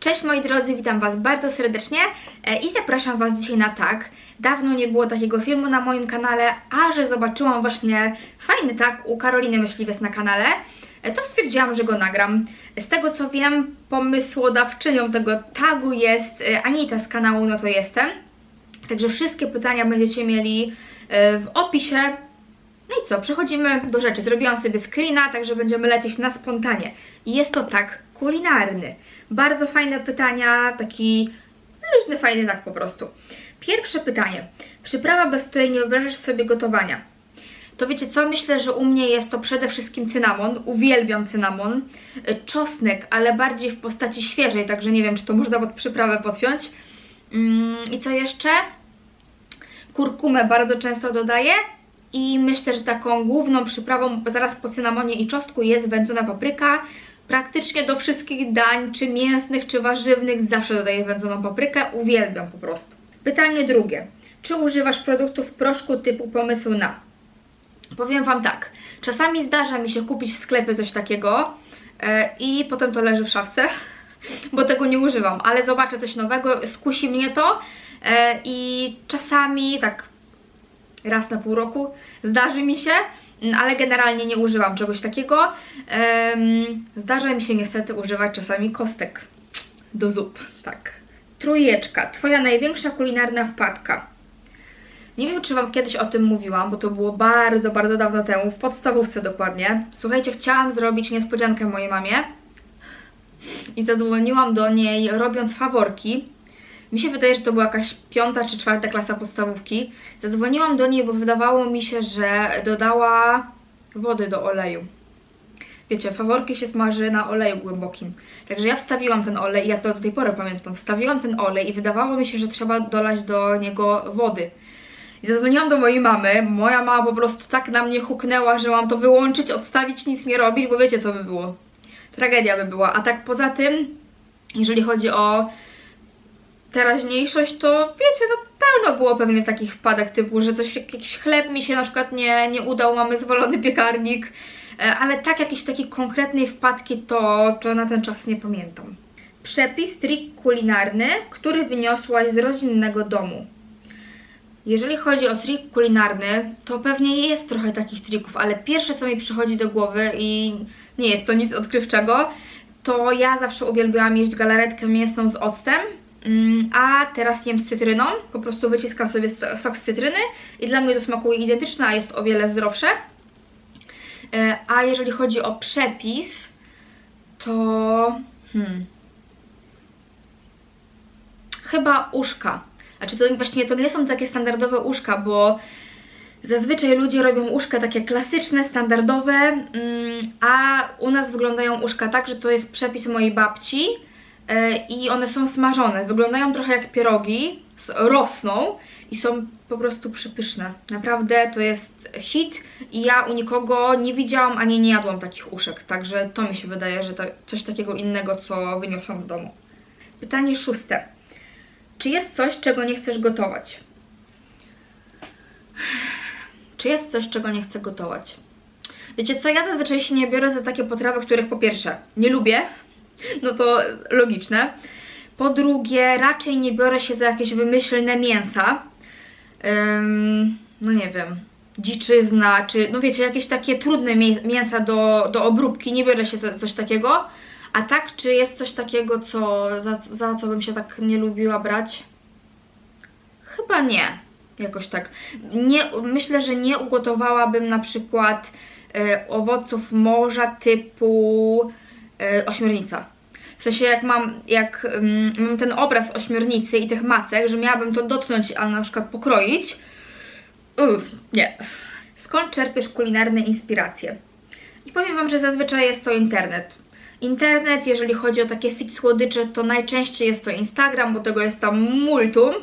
Cześć moi drodzy, witam Was bardzo serdecznie e, i zapraszam Was dzisiaj na tak. Dawno nie było takiego filmu na moim kanale, a że zobaczyłam właśnie fajny tak u Karoliny Myśliwiec na kanale, e, to stwierdziłam, że go nagram. Z tego co wiem, pomysłodawczynią tego tagu jest e, Anita z kanału No to Jestem. Także wszystkie pytania będziecie mieli w opisie. No i co, przechodzimy do rzeczy. Zrobiłam sobie screena, także będziemy lecieć na spontanie. I jest to tak kulinarny. Bardzo fajne pytania, taki luźny, fajny tak po prostu. Pierwsze pytanie. Przyprawa, bez której nie wyobrażasz sobie gotowania. To wiecie co? Myślę, że u mnie jest to przede wszystkim cynamon. Uwielbiam cynamon. Y, Czosnek, ale bardziej w postaci świeżej, także nie wiem, czy to można pod przyprawę podpiąć. Mm, I co jeszcze? Kurkumę bardzo często dodaję. I myślę, że taką główną przyprawą zaraz po cynamonie i czosnku jest wędzona papryka. Praktycznie do wszystkich dań, czy mięsnych, czy warzywnych, zawsze dodaję wędzoną paprykę. Uwielbiam po prostu. Pytanie drugie. Czy używasz produktów w proszku typu pomysł na? Powiem Wam tak. Czasami zdarza mi się kupić w sklepie coś takiego e, i potem to leży w szafce, bo tego nie używam, ale zobaczę coś nowego, skusi mnie to e, i czasami tak raz na pół roku zdarzy mi się, mm, ale generalnie nie używam czegoś takiego. Zdarza mi się niestety używać czasami kostek do zup, tak. Trójeczka, Twoja największa kulinarna wpadka. Nie wiem, czy Wam kiedyś o tym mówiłam, bo to było bardzo, bardzo dawno temu, w podstawówce dokładnie. Słuchajcie, chciałam zrobić niespodziankę mojej mamie i zadzwoniłam do niej robiąc faworki. Mi się wydaje, że to była jakaś piąta czy czwarta klasa podstawówki. Zadzwoniłam do niej, bo wydawało mi się, że dodała wody do oleju. Wiecie, faworki się smaży na oleju głębokim. Także ja wstawiłam ten olej, ja to do tej pory pamiętam, wstawiłam ten olej i wydawało mi się, że trzeba dolać do niego wody. I zadzwoniłam do mojej mamy, moja mama po prostu tak na mnie huknęła, że mam to wyłączyć, odstawić, nic nie robić, bo wiecie co by było. Tragedia by była. A tak poza tym, jeżeli chodzi o teraźniejszość, to wiecie, no pełno było pewnie takich wpadek typu, że coś, jakiś chleb mi się na przykład nie, nie udał, mamy zwolony piekarnik, e, ale tak jakiejś takiej konkretnej wpadki to, to na ten czas nie pamiętam. Przepis, trik kulinarny, który wyniosłaś z rodzinnego domu. Jeżeli chodzi o trik kulinarny, to pewnie jest trochę takich trików, ale pierwsze co mi przychodzi do głowy i nie jest to nic odkrywczego, to ja zawsze uwielbiałam jeść galaretkę mięsną z octem, a teraz jem z cytryną. Po prostu wyciskam sobie sok z cytryny i dla mnie to smakuje identycznie, a jest o wiele zdrowsze. E, A jeżeli chodzi o przepis, to hmm, chyba uszka. Znaczy to właśnie to nie są takie standardowe uszka, bo zazwyczaj ludzie robią uszka takie klasyczne, standardowe, mm, a u nas wyglądają uszka tak, że to jest przepis mojej babci i one są smażone. Wyglądają trochę jak pierogi, rosną i są po prostu przepyszne. Naprawdę to jest hit i ja u nikogo nie widziałam ani nie jadłam takich uszek, także to mi się wydaje, że to coś takiego innego, co wyniosłam z domu. Pytanie szóste. Czy jest coś, czego nie chcesz gotować? Czy jest coś, czego nie chcę gotować? Wiecie co, ja zazwyczaj się nie biorę za takie potrawy, których po pierwsze nie lubię, no to logiczne. Po drugie, raczej nie biorę się za jakieś wymyślne mięsa. Ym, no nie wiem, dziczyzna, czy no wiecie, jakieś takie trudne mię- mięsa do, do obróbki, nie biorę się za coś takiego. A tak, czy jest coś takiego, co, za, za co bym się tak nie lubiła brać? Chyba nie. Jakoś tak. Nie, myślę, że nie ugotowałabym na przykład e, owoców morza typu ośmiornica. W sensie jak mam, jak mam ten obraz ośmiornicy i tych macek, że miałabym to dotknąć, a na przykład pokroić. Uff, nie. Skąd czerpiesz kulinarne inspiracje? I powiem Wam, że zazwyczaj jest to internet. Internet, jeżeli chodzi o takie fit słodycze, to najczęściej jest to Instagram, bo tego jest tam multum,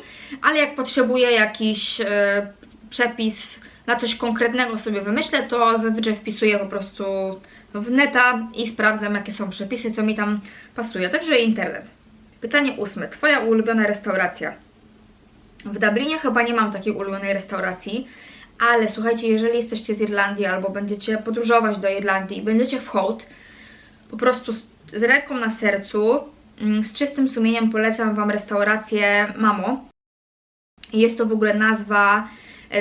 ale jak potrzebuję jakiś e, przepis na coś konkretnego sobie wymyślę, to zazwyczaj wpisuję po prostu w neta i sprawdzam, jakie są przepisy, co mi tam pasuje. Także internet. Pytanie ósme. Twoja ulubiona restauracja? W Dublinie chyba nie mam takiej ulubionej restauracji, ale słuchajcie, jeżeli jesteście z Irlandii albo będziecie podróżować do Irlandii i będziecie w Hołd, po prostu z, z ręką na sercu Mm, Z czystym sumieniem polecam Wam restaurację Mamo. Jest to w ogóle nazwa,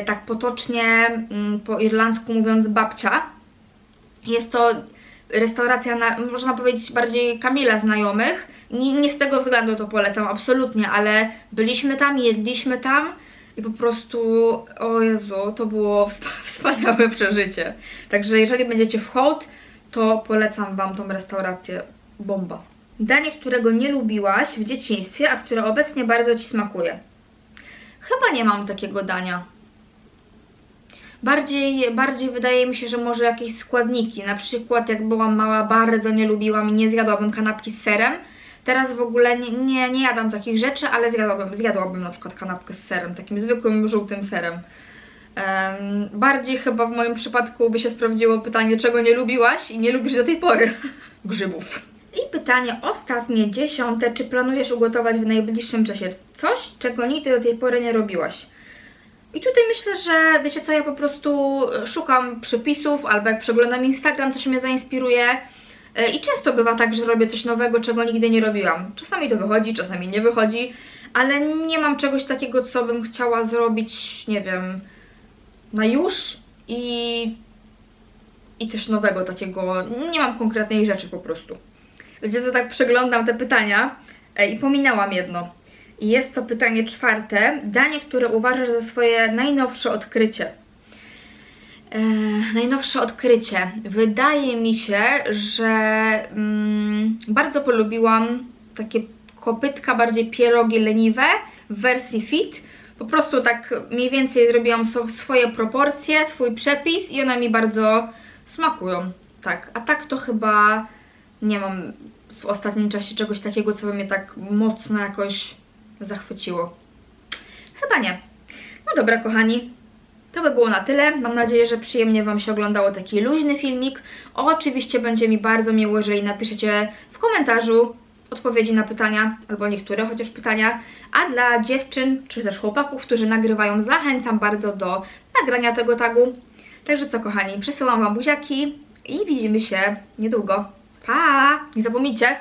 tak potocznie, mm, po irlandzku mówiąc, babcia. Jest to restauracja, na, można powiedzieć, bardziej Kamila znajomych. Nie, nie z tego względu to polecam, absolutnie, ale byliśmy tam, jedliśmy tam i po prostu, o Jezu, to było wsp- wspaniałe przeżycie. Także jeżeli będziecie w hołd, to polecam Wam tą restaurację. Bomba. Danie, którego nie lubiłaś w dzieciństwie, a które obecnie bardzo Ci smakuje. Chyba nie mam takiego dania. Bardziej, bardziej wydaje mi się, że może jakieś składniki. Na przykład jak byłam mała, bardzo nie lubiłam i nie zjadłabym kanapki z serem. Teraz w ogóle nie, nie, nie jadam takich rzeczy, ale zjadłabym, zjadłabym na przykład kanapkę z serem, takim zwykłym, żółtym serem. Em, bardziej chyba w moim przypadku by się sprawdziło pytanie, czego nie lubiłaś i nie lubisz do tej pory. Grzybów. I pytanie ostatnie, dziesiąte. Czy planujesz ugotować w najbliższym czasie coś, czego nigdy do tej pory nie robiłaś? I tutaj myślę, że wiecie co, ja po prostu szukam przepisów, albo jak przeglądam Instagram, coś mnie zainspiruje. E, I często bywa tak, że robię coś nowego, czego nigdy nie robiłam. Czasami to wychodzi, czasami nie wychodzi, ale nie mam czegoś takiego, co bym chciała zrobić, nie wiem, na już i, i też nowego takiego. Nie mam konkretnej rzeczy po prostu. Wiecie co, tak przeglądam te pytania e, i pominęłam jedno. I jest to pytanie czwarte. Danie, które uważasz za swoje najnowsze odkrycie. E, najnowsze odkrycie. Wydaje mi się, że mm, bardzo polubiłam takie kopytka, bardziej pierogi leniwe w wersji fit. Po prostu tak mniej więcej zrobiłam swoje proporcje, swój przepis i one mi bardzo smakują. Tak, a tak to chyba nie mam w ostatnim czasie czegoś takiego, co by mnie tak mocno jakoś zachwyciło. Chyba nie. No dobra, kochani, to by było na tyle. Mam nadzieję, że przyjemnie Wam się oglądało taki luźny filmik. Oczywiście będzie mi bardzo miło, jeżeli napiszecie w komentarzu odpowiedzi na pytania, albo niektóre chociaż pytania. A dla dziewczyn, czy też chłopaków, którzy nagrywają, zachęcam bardzo do nagrania tego tagu. Także co, kochani, przesyłam Wam buziaki i widzimy się niedługo. Pa! Nie zapomnijcie,